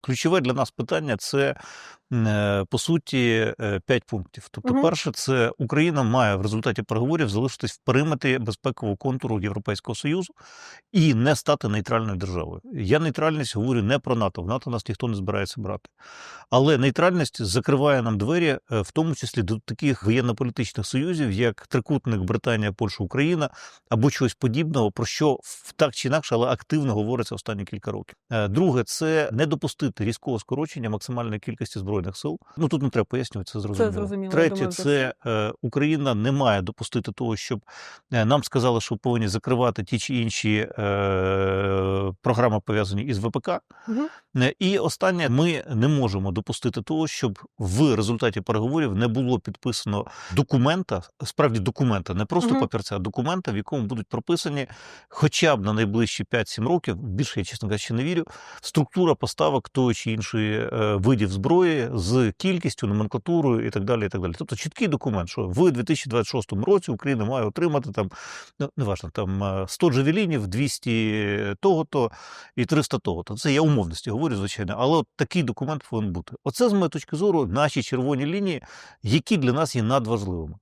Ключове для нас питання це по суті е, п'ять пунктів. Тобто, Мгм. перше, це Україна має в результаті переговорів залишитись в периметрі безпекового контуру Європейського Союзу і не стати нейтральною державою. Я нейтральність говорю не про НАТО. В НАТО нас ніхто не збирається брати. Але нейтральність закриває нам двері, е, в тому числі до таких воєнно-політичних союзів, як трикутник Британія, Польща, Україна або чогось подібного, про що так чи інакше, але активно говориться останні кілька років. Е, Друге, це не допустити різкого скорочення максимальної кількості збройних сил. Ну тут не треба пояснювати, це зрозуміло. зрозуміло, Третє, думаю, це е, Україна не має допустити того, щоб е, нам сказали, що повинні закривати ті чи інші е, програми пов'язані із ВПК. Е, І останнє, ми не можемо допустити того, щоб в результаті переговорів не було підписано документа, справді документа, не просто Мгм. папірця, а документа, в якому будуть прописані хоча б на найближчі 5-7 років, більше я чесно кажучи, не вірю, структура поставок тої чи іншої е, видів зброї з кількістю, номенклатурою і так далі. І так далі. Тобто чіткий документ, що в 2026 році Україна має отримати там, ну неважно, там е, 100 джавелінів, 200 того-то і 300 того-то. Це я умовності говорю, звичайно, але от такий документ повинен бути. Оце з моєї точки зору наші червоні лінії, які для нас є надважливими.